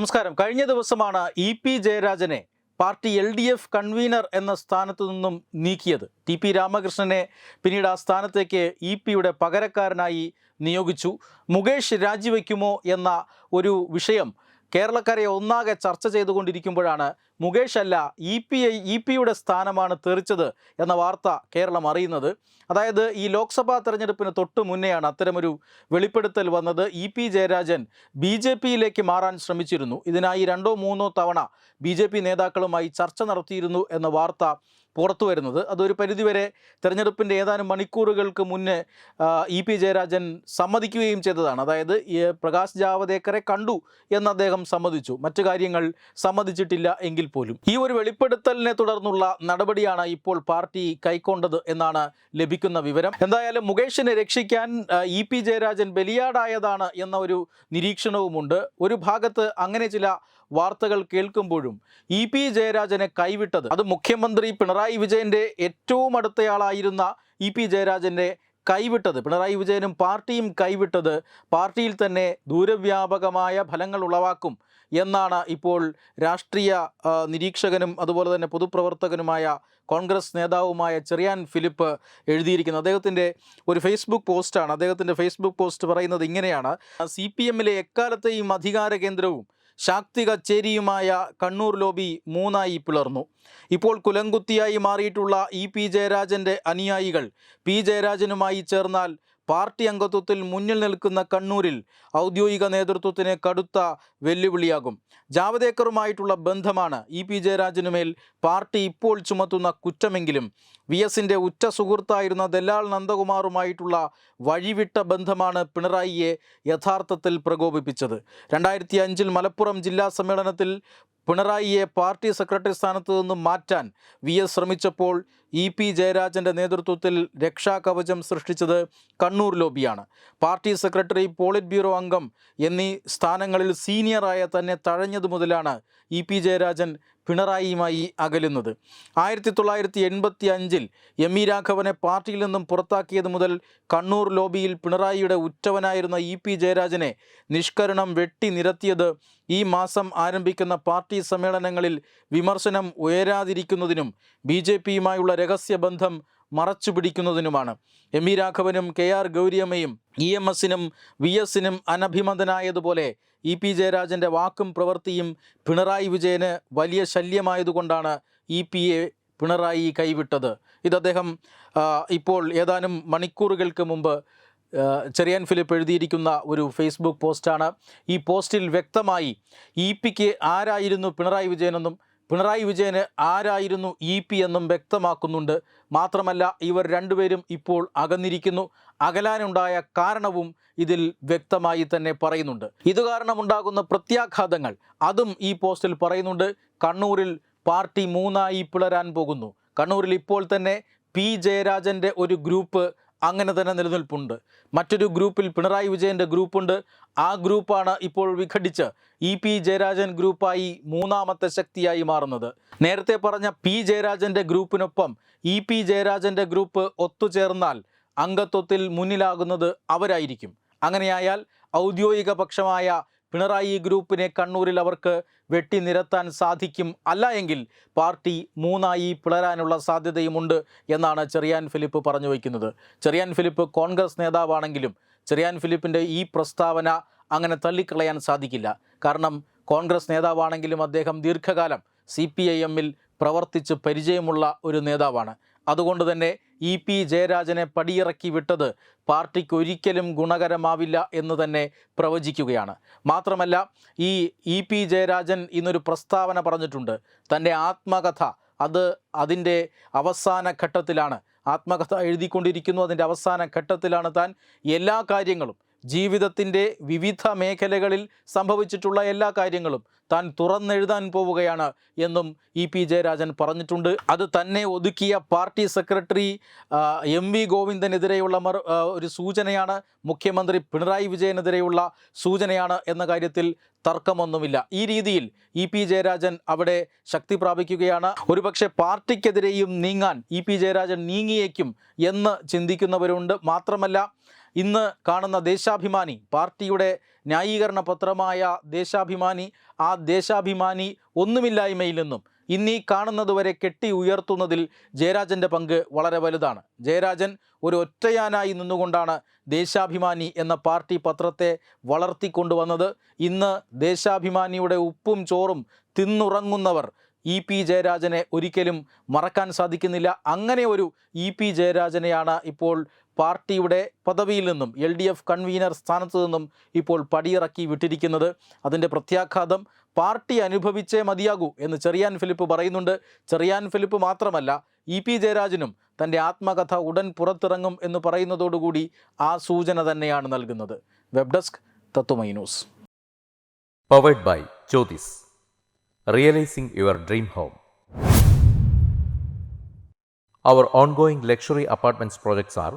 നമസ്കാരം. കഴിഞ്ഞ ദിവസമാണ് E P ജയരാജനെ party L D F convener എന്ന സ്ഥാനത്തു നിന്നും നീക്കിയത്. ടി പി രാമകൃഷ്ണനെ പിന്നീട് ആ സ്ഥാനത്തേക്ക് ഇ പിയുടെ പകരക്കാരനായി നിയോഗിച്ചു. മുകേഷ് രാജിവെക്കുമോ എന്ന ഒരു വിഷയം കേരളക്കരെ ഒന്നാകെ ചർച്ച ചെയ്തുകൊണ്ടിരിക്കുമ്പോഴാണ് മുകേഷ് അല്ല ഇ പി ഐ ഇ പിയുടെ സ്ഥാനമാണ് തെറിച്ചത് എന്ന വാർത്ത കേരളം അറിയുന്നത്. അതായത് ഈ ലോക്സഭാ തെരഞ്ഞെടുപ്പിന് തൊട്ട് മുന്നെയാണ് അത്തരമൊരു വെളിപ്പെടുത്തൽ വന്നത്. E P Jayarajan B J പിയിലേക്ക് മാറാൻ ശ്രമിച്ചിരുന്നു. ഇതിനായി രണ്ടോ മൂന്നോ തവണ ബി ജെ പി നേതാക്കളുമായി ചർച്ച നടത്തിയിരുന്നു എന്ന വാർത്ത പുറത്തു വരുന്നത്. അതൊരു പരിധിവരെ തെരഞ്ഞെടുപ്പിന്റെ ഏതാനും മണിക്കൂറുകൾക്ക് മുന്നേ ഇ പി ജയരാജൻ സമ്മതിക്കുകയും ചെയ്തതാണ്. അതായത് പ്രകാശ് ജാവദേക്കറെ കണ്ടു എന്ന് അദ്ദേഹം സമ്മതിച്ചു. മറ്റു കാര്യങ്ങൾ സമ്മതിച്ചിട്ടില്ല എങ്കിൽ പോലും. ഈ ഒരു വെളിപ്പെടുത്തലിനെ തുടർന്നുള്ള നടപടിയാണ് ഇപ്പോൾ പാർട്ടി കൈക്കൊണ്ടത് എന്നാണ് ലഭിക്കുന്ന വിവരം. എന്തായാലും മുകേഷിനെ രക്ഷിക്കാൻ ഇ പി ജയരാജൻ ബലിയാടായതാണ് എന്ന ഒരു നിരീക്ഷണവുമുണ്ട്. ഒരു ഭാഗത്ത് അങ്ങനെ ചില വാർത്തകൾ കേൾക്കുമ്പോഴും ഇ പി ജയരാജനെ കൈവിട്ടത്. അത് മുഖ്യമന്ത്രി പിണറായി വിജയന്റെ ഏറ്റവും അടുത്തയാളായിരുന്ന ഇ പി ജയരാജന്റെ കൈവിട്ടത്. പിണറായി വിജയനും പാർട്ടിയും കൈവിട്ടത് പാർട്ടിയിൽ തന്നെ ദൂരവ്യാപകമായ ഫലങ്ങൾ ഉളവാക്കും എന്നാണ് ഇപ്പോൾ രാഷ്ട്രീയ നിരീക്ഷകനും അതുപോലെ തന്നെ പൊതുപ്രവർത്തകനുമായ കോൺഗ്രസ് നേതാവുമായ ചെറിയാൻ ഫിലിപ്പ് എഴുതിയിരിക്കുന്നത്. അദ്ദേഹത്തിന്റെ ഒരു ഫേസ്ബുക്ക് പോസ്റ്റാണ്. അദ്ദേഹത്തിന്റെ ഫേസ്ബുക്ക് പോസ്റ്റ് പറയുന്നത് ഇങ്ങനെയാണ്. സി പി എമ്മിലെ എക്കാലത്തെയും അധികാര കേന്ദ്രവും ശാക്തി കച്ചേരിയുമായ കണ്ണൂർ ലോബി മൂന്നായി പിളർന്നു. ഇപ്പോൾ കുലങ്കുത്തിയായി മാറിയിട്ടുള്ള ഇ പി ജയരാജന്റെ അനുയായികൾ പി ജയരാജനുമായി ചേർന്നാൽ പാർട്ടി അംഗത്വത്തിൽ മുന്നിൽ നിൽക്കുന്ന കണ്ണൂരിൽ ഔദ്യോഗിക നേതൃത്വത്തിന് കടുത്ത വെല്ലുവിളിയാകും. ജാവദേക്കറുമായിട്ടുള്ള ബന്ധമാണ് ഇ പി ജയരാജനുമേൽ. പാർട്ടി ഇപ്പോൾ ചുമത്തുന്ന കുറ്റമെങ്കിലും വി എസിന്റെ ഉറ്റ സുഹൃത്തായിരുന്ന ദല്ലാൽ നന്ദകുമാറുമായിട്ടുള്ള വഴിവിട്ട ബന്ധമാണ് പിണറായിയെ യഥാർത്ഥത്തിൽ പ്രകോപിപ്പിച്ചത്. രണ്ടായിരത്തി അഞ്ചിൽ മലപ്പുറം ജില്ലാ സമ്മേളനത്തിൽ പിണറായിയെ പാർട്ടി സെക്രട്ടറി സ്ഥാനത്ത് നിന്നും മാറ്റാൻ വി എസ് ശ്രമിച്ചപ്പോൾ ഇ പി ജയരാജന്റെ നേതൃത്വത്തിൽ രക്ഷാകവചം സൃഷ്ടിച്ചത് കണ്ണൂർ ലോബിയാണ്. പാർട്ടി സെക്രട്ടറി പോളിറ്റ് ബ്യൂറോ അംഗം എന്നീ സ്ഥാനങ്ങളിൽ സീനിയറായ തന്നെ തഴഞ്ഞതു മുതലാണ് ഇ പി ജയരാജൻ പിണറായിയുമായി അകലുന്നത്. ആയിരത്തി തൊള്ളായിരത്തി എൺപത്തി അഞ്ചിൽ എം ഇ രാഘവനെ പാർട്ടിയിൽ നിന്നും പുറത്താക്കിയത് മുതൽ കണ്ണൂർ ലോബിയിൽ പിണറായിയുടെ ഉറ്റവനായിരുന്ന ഇ പി ജയരാജനെ നിഷ്കരണം വെട്ടി നിരത്തിയത് ഈ മാസം ആരംഭിക്കുന്ന പാർട്ടി സമ്മേളനങ്ങളിൽ വിമർശനം ഉയരാതിരിക്കുന്നതിനും ബി ജെ പിയുമായുള്ള രഹസ്യബന്ധം മറച്ചുപിടിക്കുന്നതിനുമാണ് എം ഇ രാഘവനും കെ ആർ ഗൗരിയമ്മയും ഇ എം എസിനും വി എസിനും അനഭിമതനായതുപോലെ ഇ പി ജയരാജന്റെ വാക്കും പ്രവൃത്തിയും പിണറായി വിജയന് വലിയ ശല്യമായതുകൊണ്ടാണ് ഇ പി എ പിണറായി കൈവിട്ടത്. ഇത് അദ്ദേഹം ഇപ്പോൾ ഏതാനും മണിക്കൂറുകൾക്ക് മുമ്പ് ചെറിയൻ ഫിലിപ്പ് എഴുതിയിരിക്കുന്ന ഒരു ഫേസ്ബുക്ക് പോസ്റ്റാണ്. ഈ പോസ്റ്റിൽ വ്യക്തമായി ഇ പിക്ക് ആരായിരുന്നു പിണറായി വിജയനെന്നും പിണറായി വിജയന് ആരായിരുന്നു ഇ പി എന്നും വ്യക്തമാക്കുന്നുണ്ട്. മാത്രമല്ല ഇവർ രണ്ടുപേരും ഇപ്പോൾ അകന്നിരിക്കുന്നു. അകലാനുണ്ടായ കാരണവും ഇതിൽ വ്യക്തമായി തന്നെ പറയുന്നുണ്ട്. ഇത് കാരണമുണ്ടാകുന്ന പ്രത്യാഘാതങ്ങൾ അതും ഈ പോസ്റ്റിൽ പറയുന്നുണ്ട്. കണ്ണൂരിൽ പാർട്ടി മൂന്നായി പിളരാൻ പോകുന്നു. കണ്ണൂരിൽ ഇപ്പോൾ തന്നെ പി ജയരാജന്റെ ഒരു ഗ്രൂപ്പ് അങ്ങനെ തന്നെ നിലനിൽപ്പുണ്ട്. മറ്റൊരു ഗ്രൂപ്പിൽ പിണറായി വിജയന്റെ ഗ്രൂപ്പുണ്ട്. ആ ഗ്രൂപ്പാണ് ഇപ്പോൾ വിഘടിച്ച് ഇ പി ജയരാജൻ ഗ്രൂപ്പായി മൂന്നാമത്തെ ശക്തിയായി മാറുന്നത്. നേരത്തെ പറഞ്ഞ പി ജയരാജന്റെ ഗ്രൂപ്പിനൊപ്പം ഇ പി ജയരാജന്റെ ഗ്രൂപ്പ് ഒത്തുചേർന്നാൽ അംഗത്വത്തിൽ മുന്നിലാകുന്നത് അവരായിരിക്കും. അങ്ങനെയായാൽ ഔദ്യോഗിക പക്ഷമായ പിണറായി ഗ്രൂപ്പിനെ കണ്ണൂരിൽ അവർക്ക് വെട്ടിനിരത്താൻ സാധിക്കും അല്ല എങ്കിൽ പാർട്ടി മൂന്നായി പിളരാനുള്ള സാധ്യതയുമുണ്ട് എന്നാണ് ചെറിയാൻ ഫിലിപ്പ് പറഞ്ഞു വയ്ക്കുന്നത്. ചെറിയാൻ ഫിലിപ്പ് കോൺഗ്രസ് നേതാവാണെങ്കിലും ചെറിയാൻ ഫിലിപ്പിന്റെ ഈ പ്രസ്താവന അങ്ങനെ തള്ളിക്കളയാൻ സാധിക്കില്ല. കാരണം കോൺഗ്രസ് നേതാവാണെങ്കിലും അദ്ദേഹം ദീർഘകാലം സി പി ഐ എമ്മിൽ പ്രവർത്തിച്ച് പരിചയമുള്ള ഒരു നേതാവാണ്. അതുകൊണ്ട് തന്നെ ഇ പി ജയരാജനെ പടിയിറക്കി വിട്ടത് പാർട്ടിക്ക് ഒരിക്കലും ഗുണകരമാവില്ല എന്ന് തന്നെ പ്രവചിക്കുകയാണ്. മാത്രമല്ല ഈ ഇ പി ജയരാജൻ ഇന്നൊരു പ്രസ്താവന പറഞ്ഞിട്ടുണ്ട്. തന്റെ ആത്മകഥ അത് അതിന്റെ അവസാന ഘട്ടത്തിലാണ്. ആത്മകഥ എഴുതിക്കൊണ്ടിരിക്കുന്നു അതിന്റെ അവസാന ഘട്ടത്തിലാണ് താൻ എല്ലാ കാര്യങ്ങളും ജീവിതത്തിന്റെ വിവിധ മേഖലകളിൽ സംഭവിച്ചിട്ടുള്ള എല്ലാ കാര്യങ്ങളും താൻ തുറന്നെഴുതാൻ പോവുകയാണ് എന്നും ഇ പി ജയരാജൻ പറഞ്ഞിട്ടുണ്ട്. അത് തന്നെ ഒതുക്കിയ പാർട്ടി സെക്രട്ടറി എം വി ഗോവിന്ദനെതിരെയുള്ള ഒരു സൂചനയാണ്. മുഖ്യമന്ത്രി പിണറായി വിജയനെതിരെയുള്ള സൂചനയാണ് എന്ന കാര്യത്തിൽ തർക്കമൊന്നുമില്ല. ഈ രീതിയിൽ ഇ പി ജയരാജൻ അവിടെ ശക്തി പ്രാപിക്കുകയാണ്. ഒരുപക്ഷെ പാർട്ടിക്കെതിരെയും നീങ്ങാൻ ഇ പി ജയരാജൻ നീങ്ങിയേക്കും എന്ന് ചിന്തിക്കുന്നവരുണ്ട്. മാത്രമല്ല ഇന്ന് കാണുന്ന ദേശാഭിമാനി പാർട്ടിയുടെ ന്യായീകരണ പത്രമായ ദേശാഭിമാനി ആ ദേശാഭിമാനി ഒന്നുമില്ലായ്മയിൽ നിന്നും ഇന്നീ കാണുന്നതുവരെ കെട്ടി ഉയർത്തുന്നതിൽ ജയരാജന്റെ പങ്ക് വളരെ വലുതാണ്. ജയരാജൻ ഒരു ഒറ്റയാനായി നിന്നുകൊണ്ടാണ് ദേശാഭിമാനി എന്ന പാർട്ടി പത്രത്തെ വളർത്തിക്കൊണ്ടുവന്നത്. ഇന്ന് ദേശാഭിമാനിയുടെ ഉപ്പും ചോറും തിന്നുറങ്ങുന്നവർ ഇ പി ജയരാജനെ ഒരിക്കലും മറക്കാൻ സാധിക്കുന്നില്ല. അങ്ങനെ ഒരു ഇ പി ജയരാജനെയാണ് ഇപ്പോൾ പാർട്ടിയുടെ പദവിയിൽ നിന്നും എൽ ഡി എഫ് കൺവീനർ സ്ഥാനത്ത് നിന്നും ഇപ്പോൾ പടിയിറക്കി വിട്ടിരിക്കുന്നത്. അതിന്റെ പ്രത്യാഘാതം പാർട്ടി അനുഭവിച്ചേ മതിയാകൂ എന്ന് ചെറിയാൻ ഫിലിപ്പ് പറയുന്നുണ്ട്. ചെറിയാൻ ഫിലിപ്പ് മാത്രമല്ല ഇ പി ജയരാജനും തന്റെ ആത്മകഥ ഉടൻ പുറത്തിറങ്ങും എന്ന് പറയുന്നതോടുകൂടി ആ സൂചന തന്നെയാണ് നൽകുന്നത്. Web desk Tatwamayi news. Powered by Jyothis realising your dream home Our ongoing luxury apartments projects are